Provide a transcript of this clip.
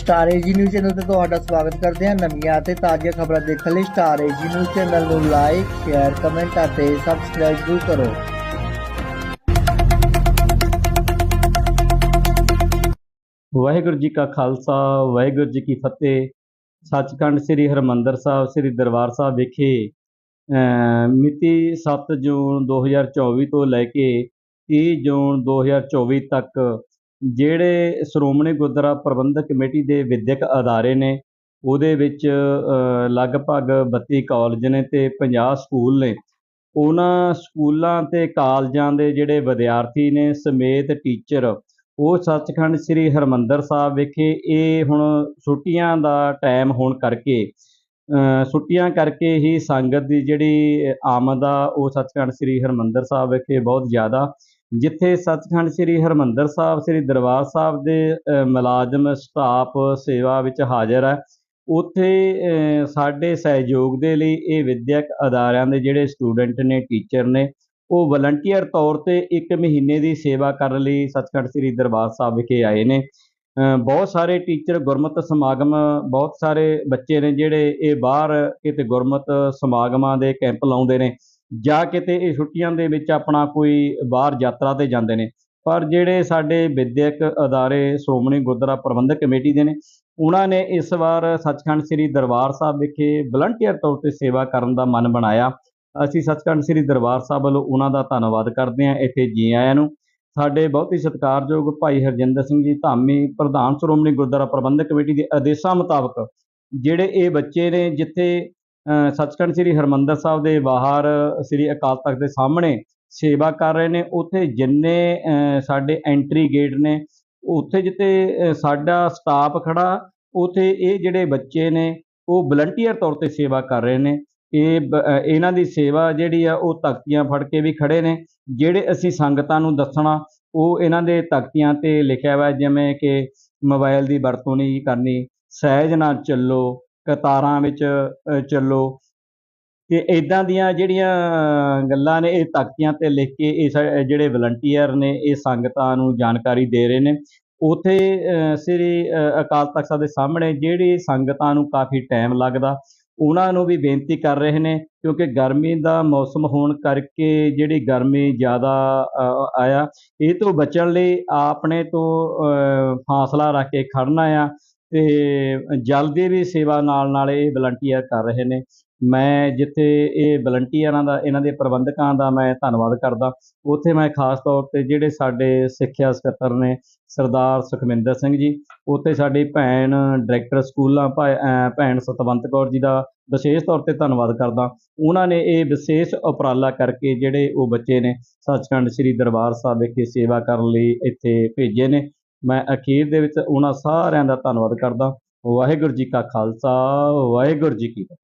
Star AG news channel ਤੇ ਤੁਹਾਡਾ ਸਵਾਗਤ ਕਰਦੇ ਹਾਂ ਨਵੀਆਂ ਅਤੇ ਤਾਜ਼ੀਆਂ ਖਬਰਾਂ ਦੇਖਣ ਲਈ ਸਟਾਰ ਏਜੀ ਨਿਊਜ਼ ਚੈਨਲ ਨੂੰ ਲਾਈਕ ਸ਼ੇਅਰ ਕਮੈਂਟ ਅਤੇ ਸਬਸਕ੍ਰਾਈਬ ਜ਼ਰੂਰ ਕਰੋ। ਵਾਹਿਗੁਰੂ ਜੀ ਕਾ ਖਾਲਸਾ, ਵਾਹਿਗੁਰੂ ਜੀ ਕੀ ਫਤਿਹ। ਸੱਚਖੰਡ ਸ੍ਰੀ ਹਰਮੰਦਰ ਸਾਹਿਬ, ਸ੍ਰੀ ਦਰਬਾਰ ਸਾਹਿਬ ਵਿਖੇ ਮਿਤੀ 7 ਜੂਨ 2024 ਤੋਂ ਲੈ ਕੇ 30 ਜੂਨ 2024 ਤੱਕ ਜਿਹੜੇ ਸ਼੍ਰੋਮਣੀ ਗੁਰਦੁਆਰਾ ਪ੍ਰਬੰਧਕ ਕਮੇਟੀ ਦੇ ਵਿੱਦਿਅਕ ਅਦਾਰੇ ਨੇ, ਉਹਦੇ ਵਿੱਚ ਲਗਭਗ 32 ਕਾਲਜ ਨੇ ਅਤੇ ਪੰਜਾਹ ਸਕੂਲ ਨੇ। ਉਹਨਾਂ ਸਕੂਲਾਂ ਅਤੇ ਕਾਲਜਾਂ ਦੇ ਜਿਹੜੇ ਵਿਦਿਆਰਥੀ ਨੇ ਸਮੇਤ ਟੀਚਰ ਉਹ ਸੱਚਖੰਡ ਸ੍ਰੀ ਹਰਿਮੰਦਰ ਸਾਹਿਬ ਵਿਖੇ ਇਹ ਹੁਣ ਛੁੱਟੀਆਂ ਦਾ ਟਾਈਮ ਹੋਣ ਕਰਕੇ ਛੁੱਟੀਆਂ ਕਰਕੇ ਹੀ ਸੰਗਤ ਦੀ ਜਿਹੜੀ ਆਮਦ ਆ, ਉਹ ਸੱਚਖੰਡ ਸ੍ਰੀ ਹਰਿਮੰਦਰ ਸਾਹਿਬ ਵਿਖੇ ਬਹੁਤ ਜ਼ਿਆਦਾ ਜਿੱਥੇ ਸੱਚਖੰਡ ਸ੍ਰੀ ਹਰਮੰਦਰ ਸਾਹਿਬ, ਸ੍ਰੀ ਦਰਬਾਰ ਸਾਹਿਬ ਦੇ ਮੁਲਾਜ਼ਮ, ਸਟਾਫ, ਸੇਵਾ ਵਿੱਚ ਹਾਜ਼ਰ ਹੈ। ਉੱਥੇ ਸਾਡੇ ਸਹਿਯੋਗ ਦੇ ਲਈ ਇਹ ਵਿਦਿਅਕ ਅਦਾਰਿਆਂ ਦੇ ਜਿਹੜੇ ਸਟੂਡੈਂਟ ਨੇ, ਟੀਚਰ ਨੇ, ਉਹ ਵਲੰਟੀਅਰ ਤੌਰ ਤੇ ਇੱਕ ਮਹੀਨੇ ਦੀ ਸੇਵਾ ਕਰਨ ਲਈ ਸੱਚਖੰਡ ਸ੍ਰੀ ਦਰਬਾਰ ਸਾਹਿਬ ਵਿਖੇ ਆਏ ਨੇ। ਬਹੁਤ ਸਾਰੇ ਟੀਚਰ ਗੁਰਮਤਿ ਸਮਾਗਮ, ਬਹੁਤ ਸਾਰੇ ਬੱਚੇ ਨੇ ਜਿਹੜੇ ਇਹ ਬਾਹਰ ਕਿਤੇ ਗੁਰਮਤਿ ਸਮਾਗਮਾਂ ਦੇ ਕੈਂਪ ਲਾਉਂਦੇ ਨੇ। ਜਾਂ ਕਿਤੇ ਇਹ ਛੁੱਟੀਆਂ ਦੇ ਵਿੱਚ ਆਪਣਾ ਕੋਈ ਬਾਹਰ ਯਾਤਰਾ ਤੇ ਜਾਂਦੇ ਨੇ। ਪਰ ਜਿਹੜੇ ਸਾਡੇ ਵਿੱਦਿਅਕ ਅਦਾਰੇ ਸ਼੍ਰੋਮਣੀ ਗੁਰਦੁਆਰਾ ਪ੍ਰਬੰਧਕ ਕਮੇਟੀ ਦੇ ਨੇ, ਉਹਨਾਂ ਨੇ ਇਸ ਵਾਰ ਸੱਚਖੰਡ ਸ੍ਰੀ ਦਰਬਾਰ ਸਾਹਿਬ ਵਿਖੇ ਵਲੰਟੀਅਰ ਤੌਰ ਤੇ ਸੇਵਾ ਕਰਨ ਦਾ ਮਨ ਬਣਾਇਆ। ਅਸੀਂ ਸੱਚਖੰਡ ਸ੍ਰੀ ਦਰਬਾਰ ਸਾਹਿਬ ਵੱਲੋਂ ਉਹਨਾਂ ਦਾ ਧੰਨਵਾਦ ਕਰਦੇ ਹਾਂ। ਇੱਥੇ ਜੀ ਆਇਆਂ ਨੂੰ ਸਾਡੇ ਬਹੁਤ ਹੀ ਸਤਿਕਾਰਯੋਗ ਭਾਈ ਹਰਜਿੰਦਰ ਸਿੰਘ ਜੀ, ਧਾਮੀ ਪ੍ਰਧਾਨ ਸ਼੍ਰੋਮਣੀ ਗੁਰਦੁਆਰਾ ਪ੍ਰਬੰਧਕ ਕਮੇਟੀ ਦੇ ਆਦੇਸ਼ਾਂ ਮੁਤਾਬਕ, ਜਿਹੜੇ ਇਹ ਬੱਚੇ ਨੇ, ਜਿੱਥੇ ਸੱਚਖੰਡ ਸ੍ਰੀ ਹਰਮੰਦਰ ਸਾਹਿਬ ਦੇ ਬਾਹਰ ਸ੍ਰੀ ਅਕਾਲ ਤਖਤ ਦੇ ਸਾਹਮਣੇ ਸੇਵਾ ਕਰ ਰਹੇ ਨੇ। ਉੱਥੇ ਜਿੰਨੇ ਸਾਡੇ ਐਂਟਰੀ ਗੇਟ ਨੇ, ਉੱਥੇ ਜਿੱਥੇ ਸਾਡਾ ਸਟਾਫ ਖੜਾ, ਉੱਥੇ ਇਹ ਜਿਹੜੇ ਬੱਚੇ ਨੇ, ਉਹ ਵਲੰਟੀਅਰ ਤੌਰ ਤੇ ਸੇਵਾ ਕਰ ਰਹੇ ਨੇ। ਇਹ ਬ- ਇਹਨਾਂ ਦੀ ਸੇਵਾ ਜਿਹੜੀ ਆ, ਉਹ ਤਖਤੀਆਂ ਫੜ ਕੇ ਵੀ ਖੜੇ ਨੇ। ਜਿਹੜੇ ਅਸੀਂ ਸੰਗਤਾਂ ਨੂੰ ਦੱਸਣਾ, ਉਹ ਇਹਨਾਂ ਦੇ ਤਖਤੀਆਂ ਤੇ ਲਿਖਿਆ ਹੋਇਆ, ਜਿਵੇਂ ਕਿ ਮੋਬਾਈਲ ਦੀ ਵਰਤੋਂ ਨਹੀਂ ਕਰਨੀ, ਸਹਿਜ ਨਾਲ ਚੱਲੋ ਕਤਾਰਾਂ ਵਿੱਚ ਚੱਲੋ। ਤੇ ਇਦਾਂ ਦੀਆਂ ਜਿਹੜੀਆਂ ਗੱਲਾਂ ਨੇ, ਇਹ ਤਖਤੀਆਂ ਤੇ ਲਿਖ ਕੇ ਇਹ ਸਾ- ਜਿਹੜੇ ਵਲੰਟੀਅਰ ਨੇ, ਇਹ ਸੰਗਤਾਂ ਨੂੰ ਜਾਣਕਾਰੀ ਦੇ ਰਹੇ ਨੇ। ਉਥੇ ਸ੍ਰੀ ਅਕਾਲ ਤਖਤ ਸਾਹਿਬ ਦੇ ਸਾਹਮਣੇ ਜਿਹੜੀ ਸੰਗਤਾਂ ਨੂੰ ਕਾਫੀ ਟਾਈਮ ਲੱਗਦਾ, ਉਹਨਾਂ ਨੂੰ ਵੀ ਬੇਨਤੀ ਕਰ ਰਹੇ ਨੇ, ਕਿਉਂਕਿ ਗਰਮੀ ਦਾ ਮੌਸਮ ਹੋਣ ਕਰਕੇ ਜਿਹੜੀ ਗਰਮੀ ਜ਼ਿਆਦਾ ਆਇਆ, ਇਹ ਤੋਂ ਬਚਣ ਲਈ ਆਪਣੇ ਤੋਂ ਫਾਸਲਾ ਰੱਖ ਕੇ ਖੜਨਾ ਆ। ਤੇ ਜਲ ਦੀ ਵੀ ਸੇਵਾ ਨਾਲ ਨਾਲ ਇਹ ਵਲੰਟੀਅਰ ਕਰ ਰਹੇ ਨੇ। ਮੈਂ ਜਿੱਥੇ ਇਹ ਵਲੰਟੀਅਰਾਂ ਦਾ, ਇਹਨਾਂ ਦੇ ਪ੍ਰਬੰਧਕਾਂ ਦਾ ਮੈਂ ਧੰਨਵਾਦ ਕਰਦਾ। ਉੱਥੇ ਮੈਂ ਖਾਸ ਤੌਰ ਤੇ ਜਿਹੜੇ ਸਾਡੇ ਸਿੱਖਿਆ ਸਕੱਤਰ ਨੇ, ਸਰਦਾਰ ਸੁਖਮਿੰਦਰ ਸਿੰਘ ਜੀ, ਉੱਥੇ ਸਾਡੀ ਭੈਣ ਡਾਇਰੈਕਟਰ ਸਕੂਲਾਂ ਭਾ- ਭੈਣ ਸਤਵੰਤ ਕੌਰ ਜੀ ਦਾ ਵਿਸ਼ੇਸ਼ ਤੌਰ ਤੇ ਧੰਨਵਾਦ ਕਰਦਾ। ਉਹਨਾਂ ਨੇ ਇਹ ਵਿਸ਼ੇਸ਼ ਉਪਰਾਲਾ ਕਰਕੇ ਜਿਹੜੇ ਉਹ ਬੱਚੇ ਨੇ, ਸੱਚਖੰਡ ਸ੍ਰੀ ਦਰਬਾਰ ਸਾਹਿਬ ਵਿਖੇ ਸੇਵਾ ਕਰਨ ਲਈ ਇੱਥੇ ਭੇਜੇ ਨੇ। ਮੈਂ ਅਖੀਰ ਦੇ ਵਿੱਚ ਉਹਨਾਂ ਸਾਰਿਆਂ ਦਾ ਧੰਨਵਾਦ ਕਰਦਾ। ਵਾਹਿਗੁਰੂ ਜੀ ਕਾ ਖਾਲਸਾ, ਵਾਹਿਗੁਰੂ ਜੀ ਕੀ ਫਤਿਹ।